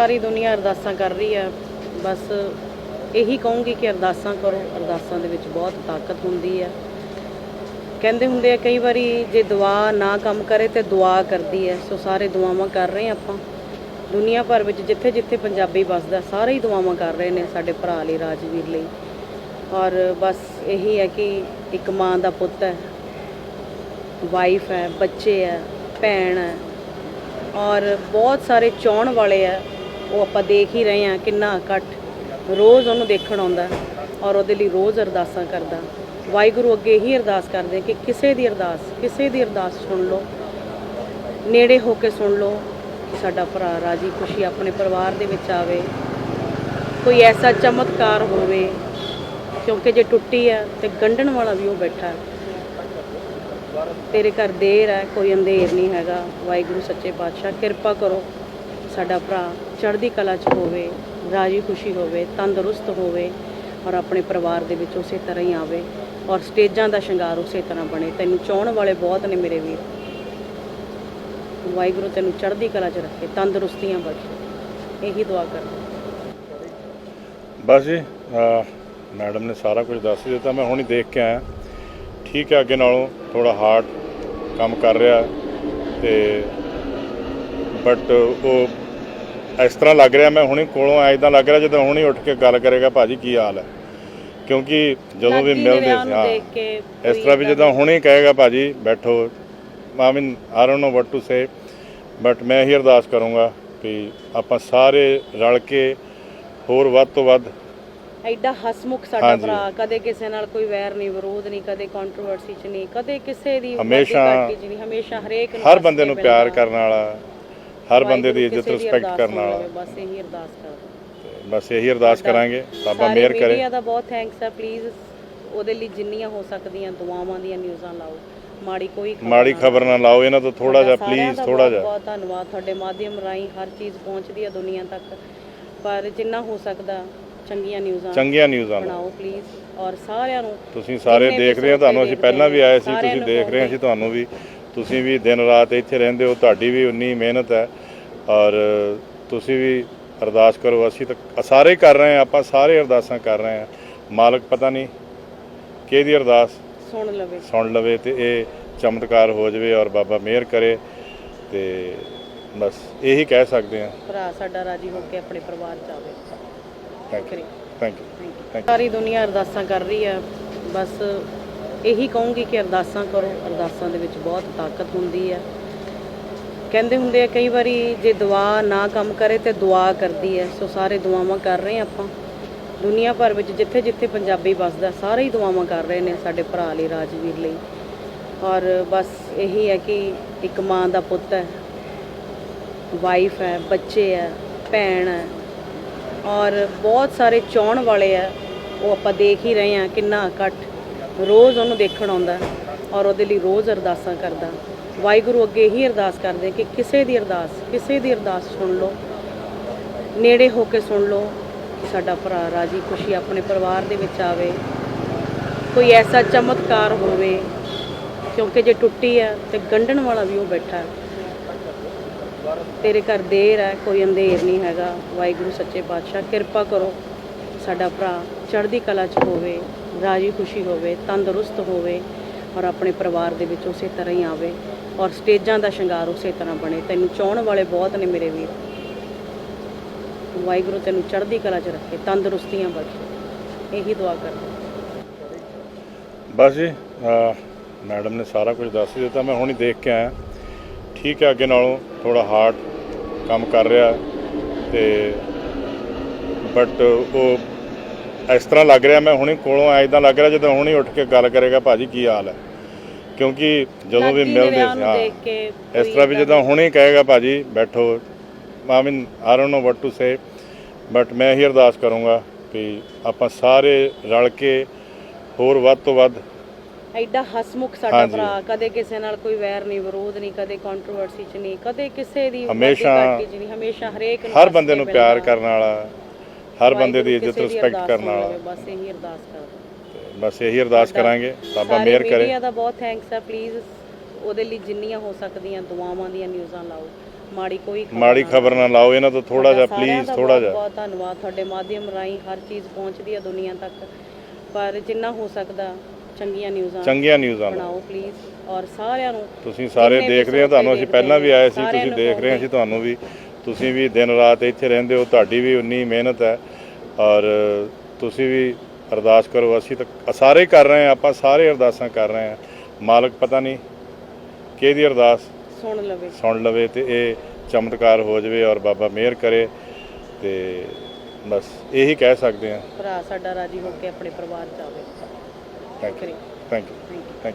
ਸਾਰੀ ਦੁਨੀਆ ਅਰਦਾਸਾਂ ਕਰ ਰਹੀ ਹੈ। ਬਸ ਇਹੀ ਕਹੂੰਗੀ ਕਿ ਅਰਦਾਸਾਂ ਕਰੋ। ਅਰਦਾਸਾਂ ਦੇ ਵਿੱਚ ਬਹੁਤ ਤਾਕਤ ਹੁੰਦੀ ਹੈ। ਕਹਿੰਦੇ ਹੁੰਦੇ ਆ, ਕਈ ਵਾਰੀ ਜੇ ਦੁਆ ਨਾ ਕੰਮ ਕਰੇ ਤੇ ਦੁਆ ਕਰਦੀ ਹੈ। ਸੋ ਸਾਰੇ ਦੁਆਵਾਂ ਕਰ ਰਹੇ ਹਾਂ ਆਪਾਂ। ਦੁਨੀਆ ਭਰ ਵਿੱਚ ਜਿੱਥੇ ਜਿੱਥੇ ਪੰਜਾਬੀ ਵੱਸਦਾ, ਸਾਰੇ ਹੀ ਦੁਆਵਾਂ ਕਰ ਰਹੇ ਨੇ ਸਾਡੇ ਭਰਾ ਲਈ, ਰਾਜਵੀਰ ਲਈ। ਔਰ ਬਸ ਇਹੀ ਹੈ ਕਿ ਇੱਕ ਮਾਂ ਦਾ ਪੁੱਤ ਹੈ ਵਾਈਫ ਹੈ, ਬੱਚੇ ਹੈ, ਭੈਣ ਹੈ। ਔਰ ਬਹੁਤ ਸਾਰੇ ਚਾਹਣ ਵਾਲੇ ਆ ਉਹ ਆਪਾਂ ਦੇਖ ਹੀ ਰਹੇ ਹਾਂ ਕਿੰਨਾ ਇਕੱਠ। ਰੋਜ਼ ਉਹਨੂੰ ਦੇਖਣ ਆਉਂਦਾ ਔਰ ਉਹਦੇ ਲਈ ਰੋਜ਼ ਅਰਦਾਸਾਂ ਕਰਦਾ। ਵਾਹਿਗੁਰੂ ਅੱਗੇ ਇਹੀ ਅਰਦਾਸ ਕਰਦੇ ਕਿ ਕਿਸੇ ਦੀ ਅਰਦਾਸ, ਕਿਸੇ ਦੀ ਅਰਦਾਸ ਸੁਣ ਲਓ। ਨੇੜੇ ਹੋ ਕੇ ਸੁਣ ਲਓ ਕਿ ਸਾਡਾ ਭਰਾ ਰਾਜੀ ਖੁਸ਼ੀ ਆਪਣੇ ਪਰਿਵਾਰ ਦੇ ਵਿੱਚ ਆਵੇ। ਕੋਈ ਐਸਾ ਚਮਤਕਾਰ ਹੋਵੇ, ਕਿਉਂਕਿ ਜੇ ਟੁੱਟੀ ਹੈ ਤੇ ਗੰਢਣ ਵਾਲਾ ਵੀ ਉਹ ਬੈਠਾ ਹੈ। ਤੇਰੇ ਘਰ ਦੇਰ ਹੈ, ਕੋਈ ਅੰਧੇਰ ਨਹੀਂ ਹੈਗਾ। ਵਾਹਿਗੁਰੂ ਸੱਚੇ ਪਾਤਸ਼ਾਹ, ਕਿਰਪਾ ਕਰੋ ਸਾਡਾ ਭਰਾ ਚੜ੍ਹਦੀ ਕਲਾ 'ਚ ਹੋਵੇ, ਰਾਜੀ ਖੁਸ਼ੀ ਹੋਵੇ, ਤੰਦਰੁਸਤ ਹੋਵੇ ਔਰ ਆਪਣੇ ਪਰਿਵਾਰ ਦੇ ਵਿੱਚ ਉਸੇ ਤਰ੍ਹਾਂ ਹੀ ਆਵੇ ਔਰ ਸਟੇਜਾਂ ਦਾ ਸ਼ਿੰਗਾਰ ਉਸੇ ਤਰ੍ਹਾਂ ਬਣੇ। ਤੈਨੂੰ ਚਾਹਣ ਵਾਲੇ ਬਹੁਤ ਨੇ ਮੇਰੇ ਵੀਰ। ਵਾਹਿਗੁਰੂ ਤੈਨੂੰ ਚੜ੍ਹਦੀ ਕਲਾ 'ਚ ਰੱਖੇ, ਤੰਦਰੁਸਤੀਆਂ ਬਖਸ਼ੇ। ਇਹੀ ਦੁਆ ਕਰਦਾ ਬਸ ਜੀ ਮੈਡਮ ਨੇ ਸਾਰਾ ਕੁਝ ਦੱਸ ਦਿੱਤਾ, ਮੈਂ ਹੁਣੀ ਦੇਖ ਕੇ ਆਇਆ। ਠੀਕ ਹੈ, ਅੱਗੇ ਨਾਲੋਂ ਥੋੜਾ ਹਾਰਡ ਕੰਮ ਕਰ ਰਿਹਾ ਤੇ ਬਟ ਉਹ ਇਸ ਤਰ੍ਹਾਂ ਲੱਗ ਰਿਹਾ ਮੈਂ ਹੁਣੀ ਕੋਲੋਂ ਆਇਆ ਇਦਾਂ ਲੱਗ ਰਿਹਾ ਜਿੱਦਾਂ ਹੁਣੀ ਉੱਠ ਕੇ ਗੱਲ ਕਰੇਗਾ ਭਾਜੀ ਕੀ ਹਾਲ ਹੈ ਕਿਉਂਕਿ ਜਦੋਂ ਵੀ ਮਿਲਦੇ ਸੀ ਹਾਂ ਇਸ ਤਰ੍ਹਾਂ ਵੀ ਜਦੋਂ ਹੁਣੇ ਕਹੇਗਾ ਭਾਜੀ ਬੈਠੋ I mean I don't know what to say but ਮੈਂ ਹੀ ਅਰਦਾਸ ਕਰੂੰਗਾ ਕਿ ਆਪਾਂ ਸਾਰੇ ਰਲ ਕੇ ਹੋਰ ਵੱਧ ਤੋਂ ਵੱਧ ਐਡਾ ਹਸਮੁਖ ਸਾਡਾ। ਭਰਾ ਕਦੇ ਕਿਸੇ ਨਾਲ ਕੋਈ ਵੈਰ ਨਹੀਂ ਵਿਰੋਧ ਨਹੀਂ ਕਦੇ ਕੰਟਰੋਵਰਸੀ ਚ ਨਹੀਂ ਕਦੇ ਕਿਸੇ ਦੀ ਹਮੇਸ਼ਾ- ਹਰੇਕ ਹਰ ਬੰਦੇ ਨੂੰ ਪਿਆਰ। ਕਰਨ ਵਾਲਾ ਹਰ ਬੰਦੇ ਦੀ ਇੱਜ਼ਤ ਰਿਸਪੈਕਟ ਕਰਨ ਵਾਲਾ ਬਸ ਇਹੀ ਅਰਦਾਸ ਕਰਦਾ ਬਸ ਇਹੀ ਅਰਦਾਸ ਕਰਾਂਗੇ ਬਾਬਾ ਮਿਹਰ ਕਰੇ। ਮੀਡੀਆ ਦਾ ਬਹੁਤ ਥੈਂਕਸ ਹੈ ਪਲੀਜ਼ ਉਹਦੇ ਲਈ ਜਿੰਨੀਆਂ ਹੋ ਸਕਦੀਆਂ ਦੁਆਵਾਂ ਦੀਆਂ ਨਿਊਜ਼ਾਂ ਲਾਓ। ਮਾੜੀ ਕੋਈ ਮਾੜੀ ਖਬਰ ਨਾ ਲਾਓ। ਇਹਨਾਂ ਤੋਂ ਥੋੜਾ ਜਿਹਾ ਪਲੀਜ਼ ਥੋੜਾ ਜਿਹਾ। ਬਹੁਤ ਧੰਨਵਾਦ। ਤੁਹਾਡੇ ਮਾਧਿਅਮ ਰਾਹੀਂ ਹਰ ਚੀਜ਼ ਪਹੁੰਚਦੀ ਹੈ ਦੁਨੀਆ ਤੱਕ। ਪਰ ਜਿੰਨਾ ਹੋ ਸਕਦਾ ਚੰਗੀਆਂ ਨਿਊਜ਼ਾਂ ਚੰਗੀਆਂ ਨਿਊਜ਼ਾਂ ਲਾਓ। ਬਣਾਓ ਪਲੀਜ਼ ਔਰ ਸਾਰਿਆਂ ਨੂੰ ਤੁਸੀਂ ਸਾਰੇ ਦੇਖ ਰਹੇ ਹੋ ਤੁਹਾਨੂੰ ਅਸੀਂ ਪਹਿਲਾਂ ਵੀ ਆਏ ਸੀ ਤੁਸੀਂ ਦੇਖ ਰਹੇ ਹੋ ਅਸੀਂ ਤੁਹਾਨੂੰ ਵੀ ਤੁਸੀਂ ਵੀ ਦਿਨ ਰਾਤ ਇੱਥੇ ਰਹਿੰਦੇ ਹੋ ਤੁਹਾਡੀ ਵੀ ਉਨੀ ਮਿਹਨਤ ਹੈ ਔਰ ਤੁਸੀਂ ਵੀ ਅਰਦਾਸ ਕਰੋ ਅਸੀਂ ਤਾਂ ਸਾਰੇ ਕਰ ਰਹੇ ਹਾਂ ਆਪਾਂ ਸਾਰੇ ਅਰਦਾਸਾਂ ਕਰ ਰਹੇ ਹਾਂ। ਮਾਲਕ ਪਤਾ ਨਹੀਂ ਕਿਹਦੀ ਅਰਦਾਸ ਸੁਣ ਲਵੇ। ਸੁਣ ਲਵੇ ਤੇ ਇਹ ਚਮਤਕਾਰ ਹੋ ਜਾਵੇ ਔਰ ਬਾਬਾ ਮਿਹਰ ਕਰੇ ਤੇ ਬਸ ਇਹੀ ਕਹਿ ਸਕਦੇ ਹਾਂ। ਭਰਾ ਸਾਡਾ ਰਾਜੀ ਹੋ ਕੇ ਆਪਣੇ ਪਰਿਵਾਰ ਚ ਆਵੇ। Thank you thank you. ਸਾਰੀ ਦੁਨੀਆ ਅਰਦਾਸਾਂ ਕਰ ਰਹੀ ਹੈ ਬਸ ਇਹੀ ਕਹੂੰਗੀ ਕਿ ਅਰਦਾਸਾਂ ਕਰੋ। ਅਰਦਾਸਾਂ ਦੇ ਵਿੱਚ ਬਹੁਤ ਤਾਕਤ ਹੁੰਦੀ ਹੈ। ਕਹਿੰਦੇ ਹੁੰਦੇ ਆ, ਕਈ ਵਾਰੀ ਜੇ ਦੁਆ ਨਾ ਕੰਮ ਕਰੇ ਤੇ ਦੁਆ ਕਰਦੀ ਹੈ। ਸੋ ਸਾਰੇ ਦੁਆਵਾਂ ਕਰ ਰਹੇ ਹਾਂ ਆਪਾਂ। ਦੁਨੀਆ ਭਰ ਵਿੱਚ ਜਿੱਥੇ ਜਿੱਥੇ ਪੰਜਾਬੀ ਵੱਸਦਾ, ਸਾਰੇ ਹੀ ਦੁਆਵਾਂ ਕਰ ਰਹੇ ਨੇ ਸਾਡੇ ਭਰਾ ਲਈ, ਰਾਜਵੀਰ ਲਈ। ਔਰ ਬਸ ਇਹੀ ਹੈ ਕਿ ਇੱਕ ਮਾਂ ਦਾ ਪੁੱਤ ਹੈ ਵਾਈਫ ਹੈ, ਬੱਚੇ ਹੈ, ਭੈਣ ਹੈ। ਔਰ ਬਹੁਤ ਸਾਰੇ ਚਾਹਣ ਵਾਲੇ ਆ ਉਹ ਆਪਾਂ ਦੇਖ ਹੀ ਰਹੇ ਆ ਕਿੰਨਾ ਇਕੱਠ ਰੋਜ਼ ਉਹਨੂੰ ਦੇਖਣ ਆਉਂਦਾ ਔਰ ਉਹਦੇ ਲਈ ਰੋਜ਼ ਅਰਦਾਸਾਂ ਕਰਦਾ। ਵਾਹਿਗੁਰੂ ਅੱਗੇ ਇਹੀ ਅਰਦਾਸ ਕਰਦੇ ਕਿ ਕਿਸੇ ਦੀ ਅਰਦਾਸ, ਕਿਸੇ ਦੀ ਅਰਦਾਸ ਸੁਣ ਲਓ। ਨੇੜੇ ਹੋ ਕੇ ਸੁਣ ਲਓ ਕਿ ਸਾਡਾ ਭਰਾ ਰਾਜੀ ਖੁਸ਼ੀ ਆਪਣੇ ਪਰਿਵਾਰ ਦੇ ਵਿੱਚ ਆਵੇ। ਕੋਈ ਐਸਾ ਚਮਤਕਾਰ ਹੋਵੇ, ਕਿਉਂਕਿ ਜੇ ਟੁੱਟੀ ਹੈ ਤੇ ਗੰਢਣ ਵਾਲਾ ਵੀ ਉਹ ਬੈਠਾ ਹੈ। ਤੇਰੇ ਘਰ ਦੇਰ ਹੈ, ਕੋਈ ਅੰਧੇਰ ਨਹੀਂ ਹੈਗਾ। ਵਾਹਿਗੁਰੂ ਸੱਚੇ ਪਾਤਸ਼ਾਹ, ਕਿਰਪਾ ਕਰੋ ਸਾਡਾ ਭਰਾ ਚੜ੍ਹਦੀ ਕਲਾ 'ਚ ਹੋਵੇ, ਰਾਜੀ ਖੁਸ਼ੀ ਹੋਵੇ, ਤੰਦਰੁਸਤ ਹੋਵੇ ਔਰ ਆਪਣੇ ਪਰਿਵਾਰ ਦੇ ਵਿੱਚ ਉਸੇ ਤਰ੍ਹਾਂ ਹੀ ਆਵੇ ਔਰ ਸਟੇਜਾਂ ਦਾ ਸ਼ਿੰਗਾਰ ਉਸੇ ਤਰ੍ਹਾਂ ਬਣੇ। ਤੈਨੂੰ ਚਾਹਣ ਵਾਲੇ ਬਹੁਤ ਨੇ ਮੇਰੇ ਵੀਰ। ਵਾਹਿਗੁਰੂ ਤੈਨੂੰ ਚੜ੍ਹਦੀ ਕਲਾ 'ਚ ਰੱਖੇ, ਤੰਦਰੁਸਤੀਆਂ ਬਖਸ਼ੇ। ਇਹੀ ਦੁਆ ਕਰਦੇ ਬਸ ਜੀ ਮੈਡਮ ਨੇ ਸਾਰਾ ਕੁਝ ਦੱਸ ਦਿੱਤਾ, ਮੈਂ ਹੁਣੀ ਦੇਖ ਕੇ ਆਇਆ। ਠੀਕ ਹੈ, ਅੱਗੇ ਨਾਲੋਂ ਥੋੜਾ ਹਾਰਡ ਕੰਮ ਕਰ ਰਿਹਾ ਤੇ ਬਟ ਉਹ ਇਸ ਤਰ੍ਹਾਂ ਲੱਗ ਰਿਹਾ ਮੈਂ ਹੁਣੀ ਕੋਲੋਂ ਆਇਆ ਇਦਾਂ ਲੱਗ ਰਿਹਾ ਜਿੱਦਾਂ ਹੁਣੀ ਉੱਠ ਕੇ ਗੱਲ ਕਰੇਗਾ ਭਾਜੀ ਕੀ ਹਾਲ ਹੈ ਕਿਉਂਕਿ ਜਦੋਂ ਵੀ ਮਿਲਦੇ ਸੀ ਹਾਂ ਇਸ ਤਰ੍ਹਾਂ ਵੀ ਜਦੋਂ ਹੁਣੇ ਕਹੇਗਾ ਭਾਜੀ ਬੈਠੋ I mean I don't know what to say but ਮੈਂ ਹੀ ਅਰਦਾਸ ਕਰੂੰਗਾ ਕਿ ਆਪਾਂ ਸਾਰੇ ਰਲ ਕੇ ਹੋਰ ਵੱਧ ਤੋਂ ਵੱਧ ਐਡਾ ਹਸਮੁਖ ਸਾਡਾ। ਭਰਾ ਕਦੇ ਕਿਸੇ ਨਾਲ ਕੋਈ ਵੈਰ ਨਹੀਂ ਵਿਰੋਧ ਨਹੀਂ ਕਦੇ ਕੰਟਰੋਵਰਸੀ ਚ ਨਹੀਂ ਕਦੇ ਕਿਸੇ ਦੀ ਹਮੇਸ਼ਾ- ਹਰੇਕ ਹਰ ਬੰਦੇ ਨੂੰ ਪਿਆਰ। ਕਰਨ ਵਾਲਾ ਹਰ ਬੰਦੇ ਦੀ ਇੱਜ਼ਤ ਰਿਸਪੈਕਟ ਕਰਨ ਵਾਲਾ। ਬਸ ਇਹੀ ਅਰਦਾਸ ਕਰਦਾ ਬਸ ਇਹੀ ਅਰਦਾਸ ਕਰਾਂਗੇ ਬਾਬਾ ਮਿਹਰ ਕਰੇ। ਮੀਡੀਆ ਦਾ ਬਹੁਤ ਥੈਂਕਸ ਹੈ ਪਲੀਜ਼ ਉਹਦੇ ਲਈ ਜਿੰਨੀਆਂ ਹੋ ਸਕਦੀਆਂ ਦੁਆਵਾਂ ਦੀਆਂ ਨਿਊਜ਼ਾਂ ਲਾਓ। ਮਾੜੀ ਕੋਈ ਮਾੜੀ ਖਬਰ ਨਾ ਲਾਓ। ਇਹਨਾਂ ਤੋਂ ਥੋੜਾ ਜਿਹਾ ਪਲੀਜ਼ ਥੋੜਾ ਜਿਹਾ। ਬਹੁਤ ਧੰਨਵਾਦ। ਤੁਹਾਡੇ ਮਾਧਿਅਮ ਰਾਹੀਂ ਹਰ ਚੀਜ਼ ਪਹੁੰਚਦੀ ਹੈ ਦੁਨੀਆ ਤੱਕ। ਪਰ ਜਿੰਨਾ ਹੋ ਸਕਦਾ ਚੰਗੀਆਂ ਨਿਊਜ਼ਾਂ ਚੰਗੀਆਂ ਨਿਊਜ਼ਾਂ ਲਓ। ਬਣਾਓ ਪਲੀਜ਼ ਔਰ ਸਾਰਿਆਂ ਨੂੰ ਤੁਸੀਂ ਸਾਰੇ ਦੇਖ ਰਹੇ ਹੋ ਤੁਹਾਨੂੰ ਅਸੀਂ ਪਹਿਲਾਂ ਵੀ ਆਏ ਸੀ ਤੁਸੀਂ ਦੇਖ ਰਹੇ ਅਸੀਂ ਤੁਹਾਨੂੰ ਵੀ ਤੁਸੀਂ ਵੀ ਦਿਨ ਰਾਤ ਇੱਥੇ ਰਹਿੰਦੇ ਹੋ ਤੁਹਾਡੀ ਵੀ ਉਨੀ ਮਿਹਨਤ ਹੈ ਔਰ ਤੁਸੀਂ ਵੀ ਅਰਦਾਸ ਕਰੋ ਅਸੀਂ ਤਾਂ ਸਾਰੇ ਕਰ ਰਹੇ ਹਾਂ ਆਪਾਂ ਸਾਰੇ ਅਰਦਾਸਾਂ ਕਰ ਰਹੇ ਹਾਂ। ਮਾਲਕ ਪਤਾ ਨਹੀਂ ਕਿਹਦੀ ਅਰਦਾਸ ਸੁਣ ਲਵੇ। ਸੁਣ ਲਵੇ ਤੇ ਇਹ ਚਮਤਕਾਰ ਹੋ ਜਾਵੇ ਔਰ ਬਾਬਾ ਮਿਹਰ ਕਰੇ ਤੇ ਬਸ ਇਹੀ ਕਹਿ ਸਕਦੇ ਹਾਂ। ਭਰਾ ਸਾਡਾ ਰਾਜੀ ਹੋ ਕੇ ਆਪਣੇ ਪਰਿਵਾਰ ਚ ਆਵੇ। Thank you thank you thank you thank